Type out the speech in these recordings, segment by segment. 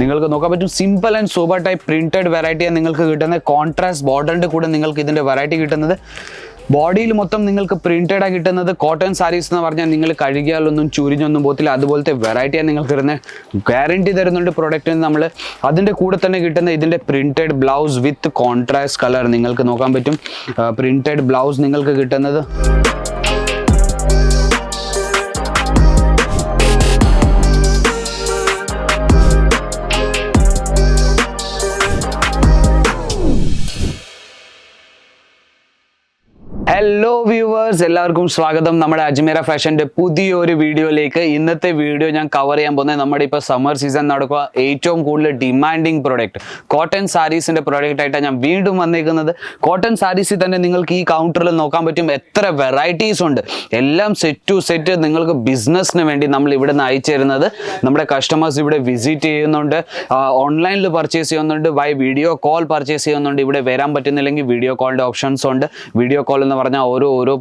നിങ്ങൾക്ക് നോക്കാൻ പറ്റും simple and super type printed വെറൈറ്റിയാണ് നിങ്ങൾക്ക് കിട്ടുന്നത്. കോൺട്രാസ്റ്റ് ബോർഡറിന്റെ കൂടെ നിങ്ങൾക്ക് ഇതിന്റെ വെറൈറ്റി കിട്ടുന്നത്. ബോഡിയിൽ മൊത്തം നിങ്ങൾക്ക് പ്രിന്റഡ് ആയി കിട്ടുന്നത്. കോട്ടൺ സാരീസ് എന്ന് പറഞ്ഞാൽ നിങ്ങൾ കഴുകിയാലൊന്നും ചുരിഞ്ഞൊന്നും പോകത്തില്ല. അതുപോലത്തെ വെറൈറ്റിയാണ് നിങ്ങൾക്ക് തരുന്നത്. ഗ്യാരണ്ടി തരുന്നുണ്ട് പ്രൊഡക്റ്റിന് നമ്മൾ അതിന്റെ കൂടെ തന്നെ കിട്ടുന്ന ഇതിന്റെ printed blouse with contrast colour നിങ്ങൾക്ക് നോക്കാൻ പറ്റും. പ്രിന്റഡ് ബ്ലൗസ് നിങ്ങൾക്ക് കിട്ടുന്നത്. വ്യൂവേഴ്സ് എല്ലാവർക്കും സ്വാഗതം. നമ്മുടെ അജ്മീര ഫാഷന്റെ പുതിയൊരു വീഡിയോയിലേക്ക്. ഇന്നത്തെ വീഡിയോ ഞാൻ കവർ ചെയ്യാൻ പോകുന്നത് നമ്മുടെ ഇപ്പോൾ സമ്മർ സീസൺ നടക്കുക ഏറ്റവും കൂടുതൽ ഡിമാൻഡിങ് പ്രോഡക്റ്റ് കോട്ടൺ സാരീസിന്റെ പ്രോഡക്റ്റ് ആയിട്ടാണ് ഞാൻ വീണ്ടും വന്നിരിക്കുന്നത് കോട്ടൺ സാരീസിൽ തന്നെ നിങ്ങൾക്ക് ഈ കൗണ്ടറിൽ നോക്കാൻ പറ്റും എത്ര വെറൈറ്റീസ് ഉണ്ട്. എല്ലാം സെറ്റ് ടു സെറ്റ് നിങ്ങൾക്ക് ബിസിനസ്സിന് വേണ്ടി നമ്മൾ ഇവിടെ നിന്ന് അയച്ചു തരുന്നത്. നമ്മുടെ കസ്റ്റമേഴ്സ് ഇവിടെ വിസിറ്റ് ചെയ്യുന്നുണ്ട്. ഓൺലൈനിൽ പർച്ചേസ് ചെയ്യുന്നുണ്ട്. ബൈ വീഡിയോ കോൾ പർച്ചേസ് ചെയ്യുന്നുണ്ട്. ഇവിടെ വരാൻ പറ്റുന്നില്ലെങ്കിൽ വീഡിയോ കോളിന്റെ ഓപ്ഷൻസ് ഉണ്ട്. വീഡിയോ കോൾ എന്ന് പറഞ്ഞാൽ ഓരോ ഓരോ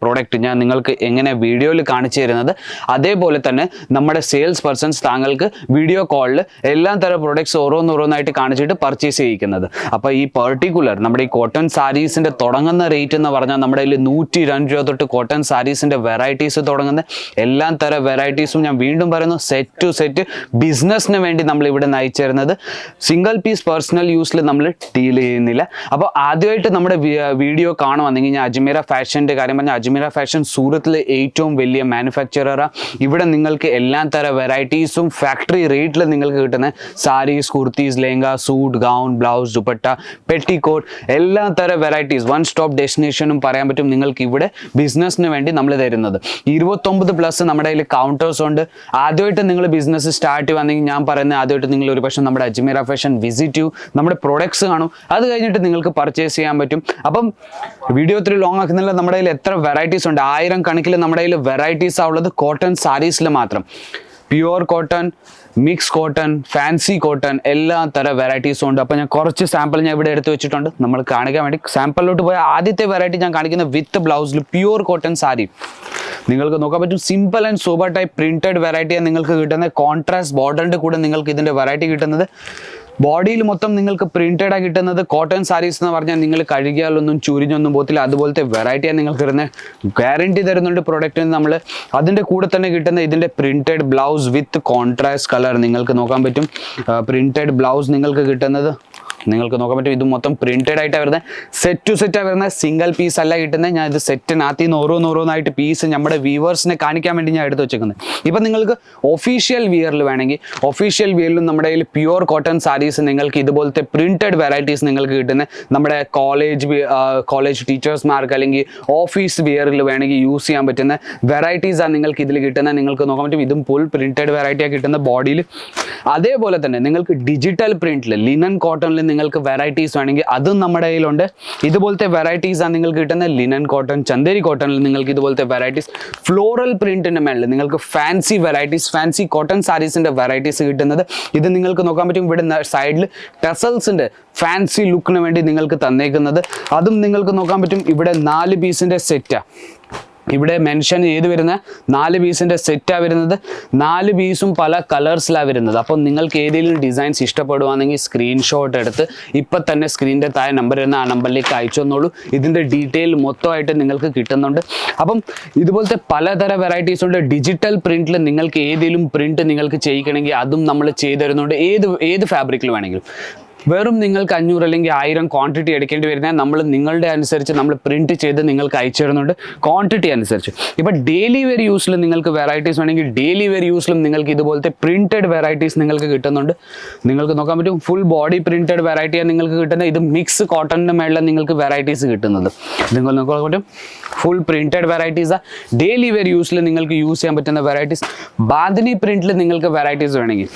പ്രോഡക്റ്റ് ഞാൻ നിങ്ങൾക്ക് എങ്ങനെ വീഡിയോയിൽ കാണിച്ചു തരുന്നത്. അതേപോലെ തന്നെ നമ്മുടെ സെയിൽസ് പേഴ്സൺസ് താങ്കൾക്ക് വീഡിയോ കോളിൽ എല്ലാ തരം പ്രോഡക്ട്സ് ഓരോന്നോരോന്നായിട്ട് കാണിച്ചിട്ട് പർച്ചേസ് ചെയ്യിക്കുന്നത്. അപ്പോൾ ഈ പെർട്ടിക്കുലർ നമ്മുടെ ഈ കോട്ടൺ സാരീസിന്റെ തുടങ്ങുന്ന റേറ്റ് എന്ന് പറഞ്ഞാൽ നമ്മുടെ കയ്യിൽ നൂറ്റി രണ്ട് രൂപ തൊട്ട് കോട്ടൺ സാരീസിന്റെ വെറൈറ്റീസ് തുടങ്ങുന്ന എല്ലാ തരം വെറൈറ്റീസും ഞാൻ വീണ്ടും പറയുന്നു. സെറ്റ് ടു സെറ്റ് ബിസിനസ്സിന് വേണ്ടി നമ്മൾ ഇവിടെ നയിച്ചു തരുന്നത്. സിംഗിൾ പീസ് പേഴ്സണൽ യൂസിൽ നമ്മൾ ഡീൽ ചെയ്യുന്നില്ല. അപ്പോൾ ആദ്യമായിട്ട് നമ്മുടെ വീഡിയോ കാണുവാണെങ്കിൽ ഞാൻ അജ്മീര ഫാഷന്റെ കാര്യം പറഞ്ഞാൽ അജ്മീര ഫാഷൻ സൂറത്തിലെ ഏറ്റവും വലിയ മാനുഫാക്ചറാണ് ഇവിടെ നിങ്ങൾക്ക് എല്ലാ തരം വെറൈറ്റീസും ഫാക്ടറി റേറ്റിൽ നിങ്ങൾക്ക് കിട്ടുന്ന sarees kurtis lehenga suit gown blouse dupatta petticoat എല്ലാ തരം വെറൈറ്റീസ് വൺ സ്റ്റോപ്പ് ഡെസ്റ്റിനേഷനും പറയാൻ പറ്റും നിങ്ങൾക്ക് ഇവിടെ ബിസിനസ്സിന് വേണ്ടി നമ്മൾ തരുന്നത്. ഇരുപത്തൊമ്പത് പ്ലസ് നമ്മുടെ കയ്യിൽ കൗണ്ടേഴ്സ് ഉണ്ട്. ആദ്യമായിട്ട് നിങ്ങൾ ബിസിനസ് സ്റ്റാർട്ട് ചെയ്യുവാണെങ്കിൽ ഞാൻ പറയുന്നത് ആദ്യമായിട്ട് നിങ്ങൾ ഒരു പക്ഷേ നമ്മുടെ അജ്മീര ഫാഷൻ വിസിറ്റ് ചെയ്യൂ. നമ്മുടെ പ്രൊഡക്ട്സ് കാണും. അത് കഴിഞ്ഞിട്ട് നിങ്ങൾക്ക് പർച്ചേസ് ചെയ്യാൻ പറ്റും. അപ്പം വീഡിയോ ഒത്തിരി ലോങ് ആക്കുന്നില്ല. നമ്മുടെ കയ്യിൽ എത്ര വെറൈറ്റീസ് ഉണ്ട്? ആയിരം കണക്കിൽ നമ്മുടെ കയ്യിൽ വെറൈറ്റീസ് ഉള്ളത് കോട്ടൺ സാരീസിൽ മാത്രം. Pure cotton mix cotton fancy cotton എല്ലാ തരം വെറൈറ്റീസും ഉണ്ട്. അപ്പോൾ ഞാൻ കുറച്ച് സാമ്പിൾ ഞാൻ ഇവിടെ എടുത്തു വെച്ചിട്ടുണ്ട്. നമ്മൾ കാണിക്കാൻ വേണ്ടി സാമ്പിളിലോട്ട് പോയ ആദ്യത്തെ വെറൈറ്റി ഞാൻ കാണിക്കുന്ന വിത്ത് ബ്ലൗസിൽ പ്യുവർ കോട്ടൺ സാരി നിങ്ങൾക്ക് നോക്കാൻ പറ്റും simple and super type printed വെറൈറ്റിയാണ് നിങ്ങൾക്ക് കിട്ടുന്നത്. കോൺട്രാസ്റ്റ് ബോർഡറിന്റെ കൂടെ നിങ്ങൾക്ക് ഇതിന്റെ വെറൈറ്റി കിട്ടുന്നത്. ബോഡിയിൽ മൊത്തം നിങ്ങൾക്ക് പ്രിന്റഡ് ആയി കിട്ടുന്നത് കോട്ടൺ സാരീസ് എന്ന് പറഞ്ഞാൽ നിങ്ങൾ കഴുകിയാലൊന്നും ചുരിഞ്ഞൊന്നും പോകത്തില്ല. അതുപോലത്തെ വെറൈറ്റിയാണ് നിങ്ങൾക്ക് തരുന്നത് ഗ്യാരണ്ടി തരുന്നുണ്ട് പ്രൊഡക്റ്റിന് നമ്മൾ അതിന്റെ കൂടെ തന്നെ കിട്ടുന്ന ഇതിന്റെ printed blouse with contrast colour നിങ്ങൾക്ക് നോക്കാൻ പറ്റും. പ്രിന്റഡ് ബ്ലൗസ് നിങ്ങൾക്ക് കിട്ടുന്നത് നിങ്ങൾക്ക് നോക്കാൻ പറ്റും. ഇത് മൊത്തം പ്രിന്റഡ് ആയിട്ടാണ് വരുന്നത് സെറ്റ് ടു സെറ്റ് വരുന്നത് സിംഗിൾ പീസ് അല്ല കിട്ടുന്നത് ഞാൻ ഇത് സെറ്റിനകത്ത് നിന്ന് ഓരോന്നോരോന്നായിട്ട് പീസ് നമ്മുടെ വ്യൂവേഴ്സിനെ കാണിക്കാൻ വേണ്ടി ഞാൻ എടുത്ത് വെച്ചേക്കുന്നത് ഇപ്പം നിങ്ങൾക്ക് ഒഫീഷ്യൽ വിയറിൽ വേണമെങ്കിൽ ഒഫീഷ്യൽ വിയറിലും നമ്മുടെ കയ്യിൽ പ്യുവർ കോട്ടൺ സാരീസ് നിങ്ങൾക്ക് ഇതുപോലത്തെ പ്രിന്റഡ് വെറൈറ്റീസ് നിങ്ങൾക്ക് കിട്ടുന്ന. നമ്മുടെ കോളേജ് കോളേജ് ടീച്ചേഴ്സ്മാർക്ക് അല്ലെങ്കിൽ ഓഫീസ് വിയറിൽ വേണമെങ്കിൽ യൂസ് ചെയ്യാൻ പറ്റുന്ന. വെറൈറ്റീസ് ആണ് നിങ്ങൾക്ക് ഇതിൽ കിട്ടുന്നത് നിങ്ങൾക്ക് നോക്കാൻ പറ്റും. ഇതും ഫുൾ പ്രിന്റഡ് വെറൈറ്റിയാണ് കിട്ടുന്ന ബോഡിയിൽ അതേപോലെ തന്നെ നിങ്ങൾക്ക് ഡിജിറ്റൽ പ്രിന്റിൽ ലിനൻ കോട്ടണിൽ നിങ്ങൾക്ക് വെറൈറ്റീസ് വേണമെങ്കിൽ അതും നമ്മുടെ കയ്യിലുണ്ട്. ഇതുപോലത്തെ വെറൈറ്റീസ് ആണ് നിങ്ങൾക്ക് കിട്ടുന്ന ലിനൻ കോട്ടൺ ചന്ദേരി കോട്ടണിൽ നിങ്ങൾക്ക് ഇതുപോലത്തെ വെറൈറ്റീസ് ഫ്ലോറൽ പ്രിന്റിന്റെ മേളിൽ നിങ്ങൾക്ക് ഫാൻസി വെറൈറ്റീസ് ഫാൻസി കോട്ടൺ സാരീസിന്റെ വെറൈറ്റീസ് കിട്ടുന്നത്. ഇത് നിങ്ങൾക്ക് നോക്കാൻ പറ്റും. ഇവിടെ സൈഡിൽ ടെസൽസിന്റെ ഫാൻസി ലുക്കിന് വേണ്ടി നിങ്ങൾക്ക് തന്നേക്കുന്നത്. അതും നിങ്ങൾക്ക് നോക്കാൻ പറ്റും. ഇവിടെ നാല് പീസിന്റെ സെറ്റാ ഇവിടെ മെൻഷൻ ചെയ്ത് വരുന്ന നാല് പീസിന്റെ സെറ്റാണ് വരുന്നത്. നാല് പീസും പല കളേഴ്സിലാണ് വരുന്നത്. അപ്പോൾ നിങ്ങൾക്ക് ഏതെങ്കിലും ഡിസൈൻസ് ഇഷ്ടപ്പെടുവാണെങ്കിൽ സ്ക്രീൻഷോട്ട് എടുത്ത് ഇപ്പം തന്നെ സ്ക്രീനിന്റെ താഴെ നമ്പർ വരുന്ന ആ നമ്പറിലേക്ക് അയച്ചു തന്നോളൂ. ഇതിന്റെ ഡീറ്റെയിൽ മൊത്തമായിട്ട് നിങ്ങൾക്ക് കിട്ടുന്നുണ്ട്. അപ്പം ഇതുപോലത്തെ പലതരം വെറൈറ്റീസ് ഉണ്ട്. ഡിജിറ്റൽ പ്രിന്റിൽ നിങ്ങൾക്ക് ഏതെങ്കിലും പ്രിന്റ് നിങ്ങൾക്ക് ചെയ്യിക്കണമെങ്കിൽ അതും നമ്മൾ ചെയ്തു തരുന്നുണ്ട്. ഏത് ഏത് ഫാബ്രിക്കിൽ വേണമെങ്കിലും. വെറും നിങ്ങൾക്ക് അഞ്ഞൂറ് അല്ലെങ്കിൽ ആയിരം ക്വാണ്ടിറ്റി എടുക്കേണ്ടി വരുന്നത് നമ്മൾ നിങ്ങളുടെ അനുസരിച്ച് നമ്മൾ പ്രിന്റ് ചെയ്ത് നിങ്ങൾക്ക് അയച്ചു തരുന്നുണ്ട്. ക്വാണ്ടിറ്റി അനുസരിച്ച്. ഇപ്പം ഡെയിലി വെയർ യൂസിൽ നിങ്ങൾക്ക് വെറൈറ്റീസ് വേണമെങ്കിൽ ഡെയിലി വെയർ യൂസിലും നിങ്ങൾക്ക് ഇതുപോലത്തെ പ്രിന്റഡ് വെറൈറ്റീസ് നിങ്ങൾക്ക് കിട്ടുന്നുണ്ട്. നിങ്ങൾക്ക് നോക്കാൻ പറ്റും ഫുൾ ബോഡി പ്രിന്റഡ് വെറൈറ്റിയാണ് നിങ്ങൾക്ക് കിട്ടുന്നത്. ഇത് മിക്സ് കോട്ടണിന്റെ മേളിൽ നിങ്ങൾക്ക് വെറൈറ്റീസ് കിട്ടുന്നത്. നിങ്ങൾ നോക്കാൻ പറ്റും ഫുൾ പ്രിന്റഡ് വെറൈറ്റീസാണ് ഡെയിലി വെയർ യൂസിൽ നിങ്ങൾക്ക് യൂസ് ചെയ്യാൻ പറ്റുന്ന വെറൈറ്റീസ് ബാന്തിനി പ്രിന്റിൽ നിങ്ങൾക്ക് വെറൈറ്റീസ് വേണമെങ്കിൽ.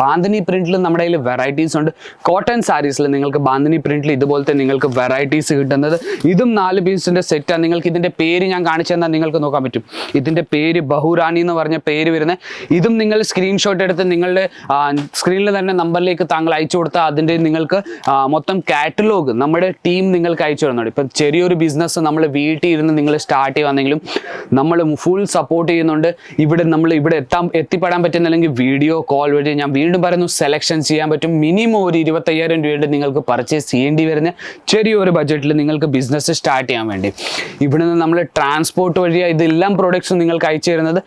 ബാന്തിനി പ്രിന്റിൽ നമ്മുടെ കയ്യിൽ വെറൈറ്റീസ് ഉണ്ട്. കോട്ടൺ കോട്ടൺ സാരീസിൽ നിങ്ങൾക്ക് ബാന്തിനി പ്രിന്റിൽ ഇതുപോലത്തെ നിങ്ങൾക്ക് വെറൈറ്റീസ് കിട്ടുന്നത്. ഇതും നാല് പീസിന്റെ സെറ്റാണ് നിങ്ങൾക്ക് ഇതിന്റെ പേര് ഞാൻ കാണിച്ചു തന്നാൽ നിങ്ങൾക്ക് നോക്കാൻ പറ്റും. ഇതിന്റെ പേര് ബഹുറാണി എന്ന് പറഞ്ഞ പേര് വരുന്നത് ഇതും നിങ്ങൾ സ്ക്രീൻഷോട്ട് എടുത്ത് നിങ്ങളുടെ സ്ക്രീനിൽ തന്നെ നമ്പറിലേക്ക് താങ്കൾ അയച്ചു കൊടുത്താൽ അതിന്റെ നിങ്ങൾക്ക് മൊത്തം കാറ്റലോഗ് നമ്മുടെ ടീം നിങ്ങൾക്ക് അയച്ചു തരുന്നുണ്ട്. ഇപ്പം ചെറിയൊരു ബിസിനസ് നമ്മൾ വീട്ടിൽ ഇരുന്ന് നിങ്ങൾ സ്റ്റാർട്ട് ചെയ്യുവാണെങ്കിലും നമ്മൾ ഫുൾ സപ്പോർട്ട് ചെയ്യുന്നുണ്ട്. ഇവിടെ നമ്മൾ ഇവിടെ എത്താൻ എത്തിപ്പെടാൻ പറ്റുന്നില്ലെങ്കിൽ വീഡിയോ കോൾ വഴി ഞാൻ വീണ്ടും പറയുന്നു സെലക്ഷൻ ചെയ്യാൻ പറ്റും. മിനിമം ഒരു ഇരുപത്തയ്യായിരം രൂപയുടെ നിങ്ങൾക്ക് പർച്ചേസ് ചെയ്യേണ്ടി വരുന്ന ചെറിയൊരു ബഡ്ജറ്റിൽ നിങ്ങൾക്ക് ബിസിനസ് സ്റ്റാർട്ട് ചെയ്യാൻ വേണ്ടി. ഇവിടെ നിന്ന് നമ്മൾ ട്രാൻസ്പോർട്ട് വഴിയാണ് ഇതെല്ലാം പ്രോഡക്റ്റ്സും നിങ്ങൾക്ക് അയച്ചു തരുന്നത്.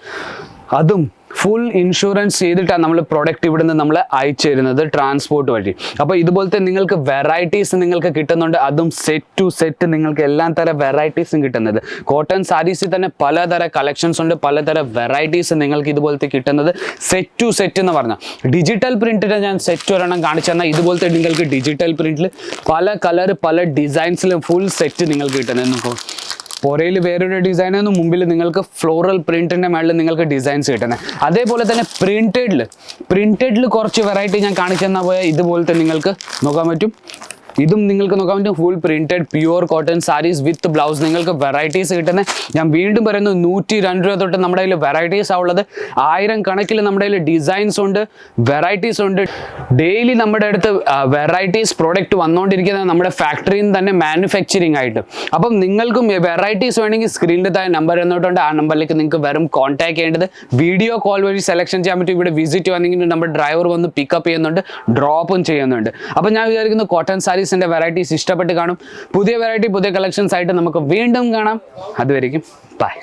അതും ഫുൾ ഇൻഷുറൻസ് ചെയ്തിട്ടാണ് നമ്മൾ പ്രൊഡക്റ്റ് ഇവിടെ നിന്ന് നമ്മൾ അയച്ചു തരുന്നത് ട്രാൻസ്പോർട്ട് വഴി. അപ്പോൾ ഇതുപോലത്തെ നിങ്ങൾക്ക് വെറൈറ്റീസ് നിങ്ങൾക്ക് കിട്ടുന്നുണ്ട്. അതും സെറ്റ് ടു സെറ്റ് നിങ്ങൾക്ക് എല്ലാ തരം വെറൈറ്റീസും കിട്ടുന്നത്. കോട്ടൺ സാരീസിൽ തന്നെ പലതര കളക്ഷൻസ് ഉണ്ട്. പലതരം വെറൈറ്റീസ് നിങ്ങൾക്ക് ഇതുപോലത്തെ കിട്ടുന്നത്. സെറ്റ് ടു സെറ്റ് എന്ന് പറഞ്ഞാൽ ഡിജിറ്റൽ പ്രിന്റിന് ഞാൻ സെറ്റ് ഒരെണ്ണം കാണിച്ചു തന്നാൽ ഇതുപോലത്തെ നിങ്ങൾക്ക് ഡിജിറ്റൽ പ്രിന്റിൽ പല കളർ പല ഡിസൈൻസിലും ഫുൾ സെറ്റ് നിങ്ങൾക്ക് കിട്ടുന്നത്. പുറയിൽ വേറൊരു ഡിസൈനാണ് മുമ്പിൽ നിങ്ങൾക്ക് ഫ്ലോറൽ പ്രിന്റിന്റെ മേളിൽ നിങ്ങൾക്ക് ഡിസൈൻസ് കിട്ടുന്നത് അതേപോലെ തന്നെ പ്രിന്റഡിൽ പ്രിന്റഡിൽ കുറച്ച് വെറൈറ്റി ഞാൻ കാണിച്ചു തന്നാൽ പോയാൽ ഇതുപോലത്തെ നിങ്ങൾക്ക് നോക്കാൻ പറ്റും. ഇതും നിങ്ങൾക്ക് നോക്കാൻ പറ്റും full printed pure cotton saris with blouse നിങ്ങൾക്ക് വെറൈറ്റീസ് കിട്ടുന്നത് ഞാൻ വീണ്ടും പറയുന്നു നൂറ്റി രണ്ട് രൂപ തൊട്ട് നമ്മുടെ കയ്യിൽ വെറൈറ്റീസ് ഉള്ളത്. ആയിരം കണക്കിൽ നമ്മുടെ കയ്യിൽ ഡിസൈൻസ് ഉണ്ട് വെറൈറ്റീസ് ഉണ്ട്. ഡെയിലി നമ്മുടെ അടുത്ത് വെറൈറ്റീസ് പ്രോഡക്റ്റ് വന്നുകൊണ്ടിരിക്കുന്നത് നമ്മുടെ ഫാക്ടറിയിൽ നിന്ന് തന്നെ മാനുഫാക്ചറിങ് ആയിട്ട്. അപ്പം നിങ്ങൾക്കും വെറൈറ്റീസ് വേണമെങ്കിൽ സ്ക്രീനിൽ താഴെ നമ്പർ എന്നിട്ടുണ്ട് ആ നമ്പറിലേക്ക് നിങ്ങൾക്ക് വെറും കോൺടാക്ട് ചെയ്യേണ്ടത്. വീഡിയോ കോൾ വഴി സെലക്ഷൻ ചെയ്യാൻ പറ്റും. ഇവിടെ വിസിറ്റ് വന്നെങ്കിൽ നമ്മുടെ ഡ്രൈവർ വന്ന് പിക്കപ്പ് ചെയ്യുന്നുണ്ട് ഡ്രോപ്പും ചെയ്യുന്നുണ്ട്. അപ്പം ഞാൻ വിചാരിക്കുന്നു കോട്ടൺ സാരീസിന്റെ വെറൈറ്റീസ് ഇഷ്ടപ്പെട്ട് കാണും. പുതിയ വെറൈറ്റി പുതിയ കളക്ഷൻസ് ആയിട്ട് നമുക്ക് വീണ്ടും കാണാം. അതുവരെയും ബൈ